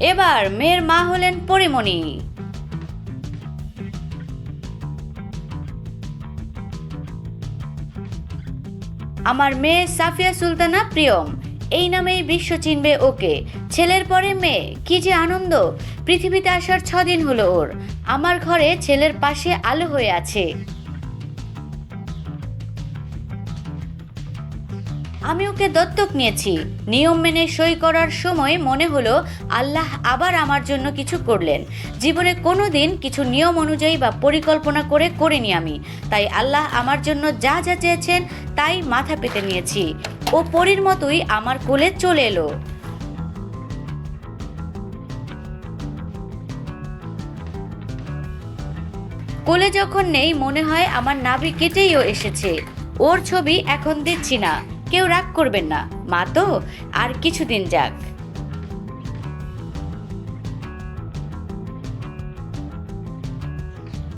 এবার মেয়ের মা হলেন পরিমণি। আমার মেয়ে সাফিয়া সুলতানা প্রিয়ম, এই নামেই বিশ্ব চিনবে ওকে। ছেলের পরে মেয়ে, কি যে আনন্দ! পৃথিবীতে আসার ছদিন হলো ওর। আমার ঘরে ছেলের পাশে আলো হয়ে আছে। আমি ওকে দত্তক নিয়েছি। নিয়ম মেনে সই করার সময় মনে হলো, আল্লাহ আবার আমার জন্য কিছু করলেন। জীবনে কোনো দিন কিছু নিয়ম অনুযায়ী বা পরিকল্পনা করে করিনি আমি। তাই আল্লাহ আমার জন্য যা যা চেয়েছেন, তাই মাথা পেতে নিয়েছি। ও পরীর মতোই আমার কোলে চলে এলো। কোলে যখন নেই, মনে হয় আমার নাভি কেটেইও এসেছে। ওর ছবি এখন দিচ্ছি না। কেউ রাগ করবেন না। মা তো আর কিছুদিন যাক।